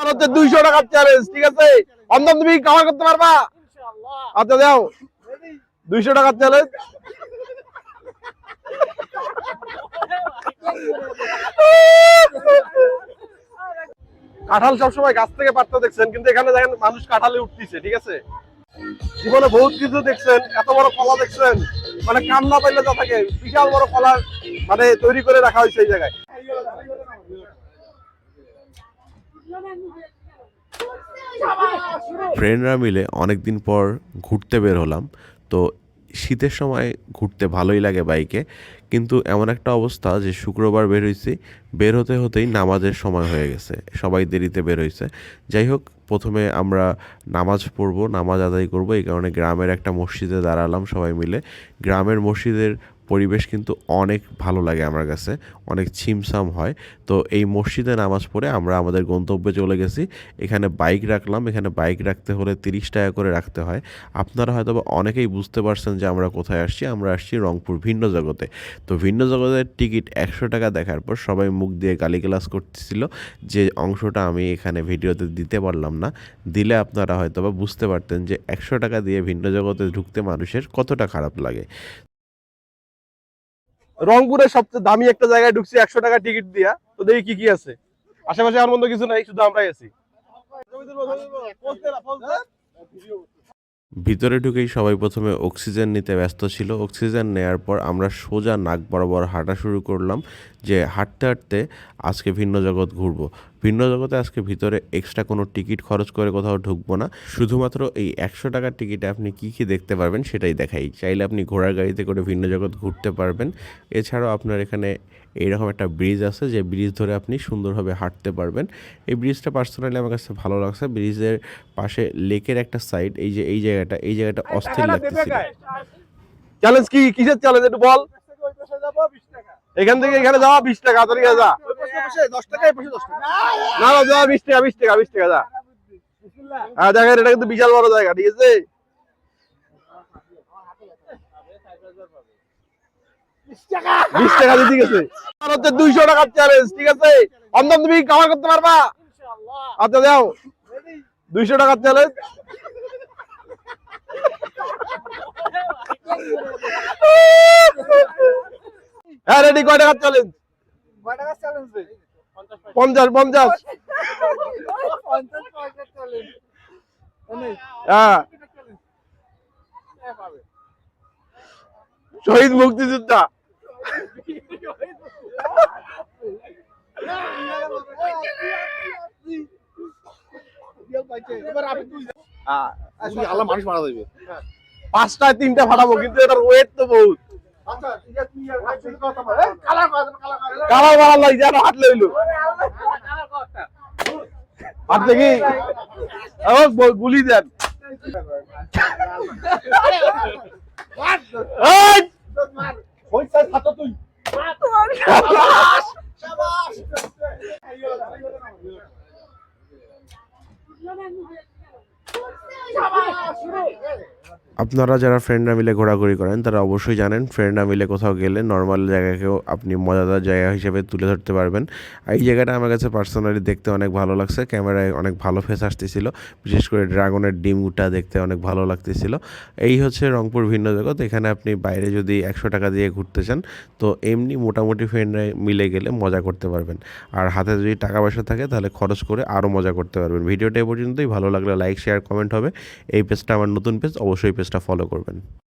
আর দুইশো টাকার চ্যালেঞ্জ ঠিক আছে? অন্তত তুমি কামার করতে পারবা? আচ্ছা দাও দুইশো টাকার চ্যালেঞ্জ কাঁঠাল সবসময় গাছ থেকে পারতে দেখছেন কিন্তু এখানে দেখেন মানুষ কাঁঠালে উঠতেছে ঠিক আছে? জীবনে বহুত কিছু দেখছেন এত বড় কলা দেখছেন। মানে কাম না পাইলে যা থাকে বিশাল বড় কলা মানে তৈরি করে রাখা হয়েছে এই জায়গায়। ফ্রেন্ডরা মিলে অনেক দিন পর ঘুরতে বের হলাম। তো শীতের সময় ঘুরতে ভালোই লাগে বাইকে। কিন্তু এমন একটা অবস্থা যে শুক্রবার বের হয়েছি, বের হতে হতেই নামাজের সময় হয়ে গেছে। সবাই দেরিতে বের হয়েছে। যাই হোক, প্রথমে আমরা নামাজ পড়ব, নামাজ আদায় করব। এই কারণে গ্রামের একটা মসজিদে দাঁড়ালাম সবাই মিলে। গ্রামের মসজিদের পরিবেশ কিন্তু অনেক ভালো লাগে আমার কাছে, অনেক ছিমছাম হয়। তো এই মসজিদে নামাজ পড়ে আমরা আমাদের গন্তব্যে চলে গেছি। এখানে বাইক রাখলাম, এখানে বাইক রাখতে হলে তিরিশ টাকা করে রাখতে হয়। আপনারা হয়তো অনেকেই বুঝতে পারছেন যে আমরা কোথায় আসছি, আমরা আসছি রংপুর ভিন্ন জগতে। তো ভিন্ন জগতের টিকিট একশো টাকা দেখার পর সবাই মুখ দিয়ে গালিগালাজ করতেছিল যে অংশটা আমি এখানে ভিডিওতে দিতে পারলাম না। দিলে আপনারা হয়তো বা বুঝতে পারতেন যে একশো টাকা দিয়ে ভিন্ন জগতে ঢুকতে মানুষের কতটা খারাপ লাগে। রংপুরের সবচেয়ে দামি একটা জায়গায় ঢুকছি, একশো টাকা টিকিট দিয়া। তো দেখি কি কি আছে। আশেপাশে আর মতো কিছু নাই, শুধু আমরাই আছি। ভিতরে ঢুকেই সবাই প্রথমে অক্সিজেন নিতে ব্যস্ত ছিল। অক্সিজেন নেয়ার পর আমরা সোজা নাক বরাবর হাঁটা শুরু করলাম, যে হাঁটতে হাঁটতে আজকে ভিন্ন জগৎ ঘুরবো। ভিন্ন জগতে আজকে ভিতরে এক্সট্রা কোনো টিকিট খরচ করে কোথাও ঢুকবো না। শুধুমাত্র এই একশো টাকার টিকিটে আপনি কি কি দেখতে পারবেন সেটাই দেখাই। চাইলে আপনি ঘোড়ার গাড়িতে করে ভিন্ন জগৎ ঘুরতে পারবেন। এছাড়াও আপনার এখানে এইরকম একটা ব্রিজ আছে যে ব্রিজ ধরে আপনি সুন্দরভাবে হাঁটতে পারবেন। এই ব্রিজটা পার্সোনালি আমার কাছে ভালো লাগছে। ব্রিজের পাশে লেকের একটা সাইড এই যে এই জায়গাটা এই জায়গাটা অস্থির লাগতেছিল। চ্যালেঞ্জ কি? কিসের চ্যালেঞ্জ একটু বল। এখান থেকে এখানে যাওয়া বিশ টাকা তোর যা। না না যাওয়া বিশ টাকা বিশ টাকা বিশ টাকা যা। হ্যাঁ দেখেন এটা কিন্তু বিশাল বড় জায়গা ঠিক আছে? বিশ টাকা দিতে গেছে। আর দুইশো টাকার চ্যালেঞ্জ ঠিক আছে? তুমি কামার করতে পারবা? আচ্ছা যাও। দুইশো টাকার চ্যালেঞ্জ হ্যাঁ রেডি কয় টাকার চ্যালেঞ্জ পঞ্চাশ পঞ্চাশ। হ্যাঁ। শহীদ মুক্তিযোদ্ধা। আল্লাহ মানুষ মারা যাবে পাঁচটায় তিনটা ফাটাবো কিন্তু এটার ওয়েট তো বহুত। কালা মারা লাগছে যেন হাত লইলো। হাত দেখি। গুলি দেন। এই! আপনারা যারা ফ্রেন্ডরা মিলে ঘোরাঘুরি করেন, তারা অবশ্যই জানেন ফ্রেন্ডরা মিলে কোথাও গেলে নর্মাল জায়গাকেও আপনি মজাদার জায়গা হিসেবে তুলে ধরতে পারবেন। এই জায়গাটা আমার কাছে পার্সোনালি দেখতে অনেক ভালো লাগছে, ক্যামেরায় অনেক ভালো ফেস আসতেছিল, বিশেষ করে ড্রাগনের ডিমটা দেখতে অনেক ভালো লাগতেছিল। এই হচ্ছে রংপুর ভিন্ন জগৎ, এখানে আপনি বাইরে যদি একশো টাকা দিয়ে ঘুরতে চান, তো এমনি মোটামুটি ফ্রেন্ডরা মিলে গেলে মজা করতে পারবেন। আর হাতে যদি টাকা পয়সা থাকে, তাহলে খরচ করে আরও মজা করতে পারবেন। ভিডিওটা এ পর্যন্তই, ভালো লাগলে লাইক শেয়ার কমেন্ট হবে। এই পেজটা আমার নতুন পেজ অবশ্যই পেজটা ফলো করবেন।